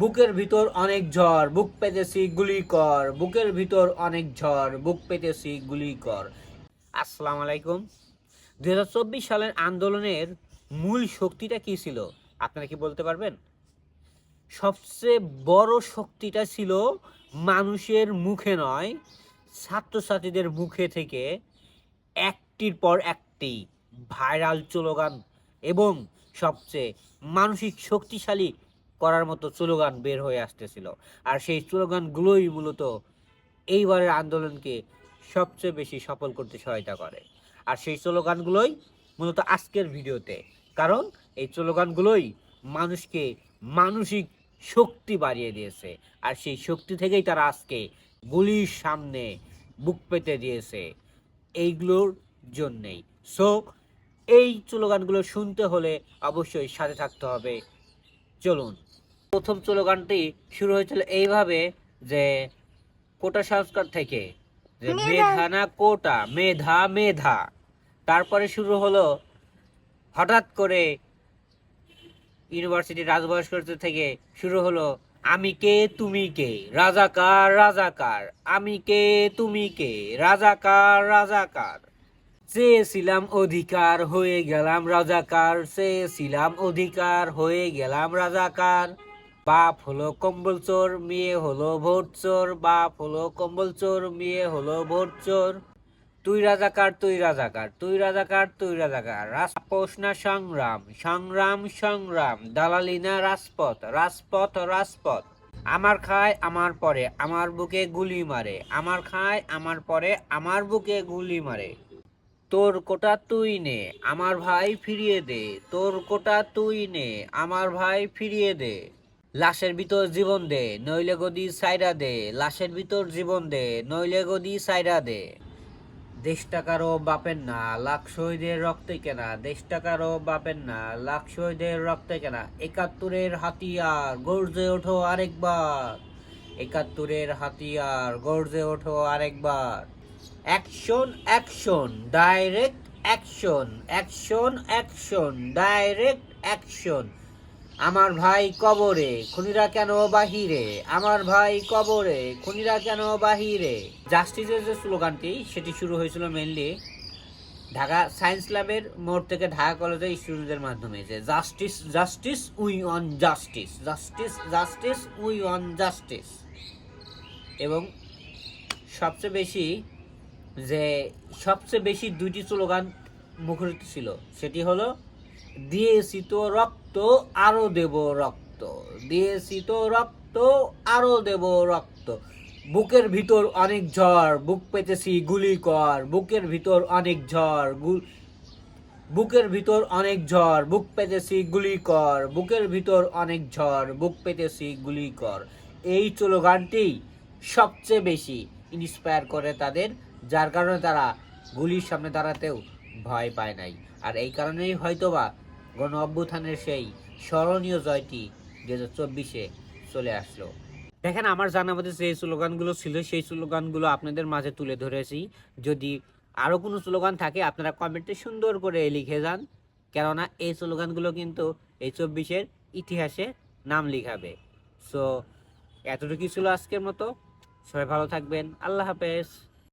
বুকের ভিতর অনেক ঝড়, বুক পেতেছি গুলি কর। বুকের ভিতর অনেক ঝড়, বুক পেতেছি গুলি কর। আসসালামু আলাইকুম। দুই হাজার চব্বিশ সালের আন্দোলনের মূল শক্তিটা কি ছিল? আপনারা কি বলতে পারবেন? সবচেয়ে বড় শক্তিটা ছিল মানুষের মুখে নয়, ছাত্রছাত্রীদের মুখে থেকে একটির পর একটি ভাইরাল স্লোগান এবং সবচেয়ে মানসিক শক্তিশালী করার মতো স্লোগান বের হয়ে আসতেছিল। আর সেই স্লোগানগুলোই মূলত এইবারের আন্দোলনকে সবচেয়ে বেশি সফল করতে সহায়তা করে। আর সেই স্লোগানগুলোই মূলত আজকের ভিডিওতে। কারণ এই স্লোগানগুলোই মানুষকে মানসিক শক্তি বাড়িয়ে দিয়েছে। আর সেই শক্তি থেকেই তারা আজকে গুলির সামনে বুক পেতে দিয়েছে এইগুলোর জন্যেই। সো এই স্লোগানগুলো শুনতে হলে অবশ্যই সাথে থাকতে হবে। চলুন। প্রথম স্লোগানটি শুরু হয়েছিল এইভাবে যে কোটা সংস্কার থেকে যে মেধা। না কোটা মেধা মেধা। তারপরে শুরু হলো হঠাৎ করে ইউনিভার্সিটি রাজবয়স্ক থেকে শুরু হলো আমি কে তুমি কে? রাজাকার রাজাকার। আমি কে তুমি কে? রাজাকার রাজাকার। চেয়েছিলাম অধিকার হয়ে গেলাম রাজাকার। চেয়েছিলাম অধিকার হয়ে গেলাম রাজাকার। বাপ হলো কম্বল চোর, মেয়ে হলো ভোট চোর, বাপ হলো কম্বল চোর, মেয়ে হলো ভোট চোর। তুই রাজাকার তুই রাজাকার তুই রাজাকার তুই রাজাকার। রাজপোষ না সংগ্রাম সংগ্রাম সংগ্রাম। দালালি না রাজপথ রাজপথ রাজপথ। আমার খায়, আমার পরে, আমার বুকে গুলি মারে। আমার খায়, আমার পরে, আমার বুকে গুলি মারে। তোর কোটা তুই নে, আমার ভাই ফিরিয়ে দে। তোর কোটা তুই নে, আমার ভাই ফিরিয়ে দে। লাশের ভিতর জীবন দে, নইলে গদি সাইরা দে। লাশের ভিতর জীবন দে, নইলে গদি সাইরা দে। দেশ টাকারও বাপের না, লাখ শহীদের রক্তে কেনা। দেশ টাকারও বাপের না, লাখ শহীদের রক্তে কেনা। একাত্তরের হাতিয়ার, গর্জে ওঠো আরেকবার। একাত্তরের হাতিয়ার, গর্জে ওঠো আরেকবার। Action action, direct action. Action action, direct action. আমার ভাই কবরে, খুনিরা কেন বাহিরে? আমার ভাই কবরে, খুনিরা কেন বাহিরে? জাস্টিসের যে স্লোগানটি, সেটি শুরু হয়েছিল মেনলি ঢাকা সায়েন্স ল্যাবের মোড় থেকে ঢাকা কলেজের স্টুডেন্টদের মাধ্যমে যে justice justice we want justice justice justice we want justice এবং সবচেয়ে বেশি যে সবচেয়ে বেশি দুইটি স্লোগান মুখরিত ছিল, সেটি হলো দিয়েছি তো রক্ত, আরও দেব রক্ত। দিয়েছি তো রক্ত, আরও দেব রক্ত। বুকের ভিতর অনেক ঝড়, বুক পেতেছি গুলি কর। বুকের ভিতর অনেক ঝড় বুকের ভিতর অনেক ঝড়, বুক পেতেছি গুলি কর। বুকের ভিতর অনেক ঝড়, বুক পেতেছি গুলি কর। এই স্লোগানটি সবচেয়ে বেশি ইন্সপায়ার করে তাদের, যার কারণে তারা গুলির সামনে দাঁড়াতেও ভয় পায় নাই। আর এই কারণেই হয়তোবা গণ অভ্যুত্থানের সেই স্মরণীয় জয়টি দু হাজার চব্বিশে চলে আসলো। দেখেন, আমার জানা মতে যে স্লোগানগুলো ছিল, সেই স্লোগানগুলো আপনাদের মাঝে তুলে ধরেছি। যদি আরও কোনো স্লোগান থাকে, আপনারা কমেন্টে সুন্দর করে লিখে যান। কেননা, এই স্লোগানগুলো কিন্তু এই চব্বিশের ইতিহাসে নাম লিখাবে। সো এতটুকুই ছিল আজকের মতো। সবাই ভালো থাকবেন। আল্লাহ হাফেজ।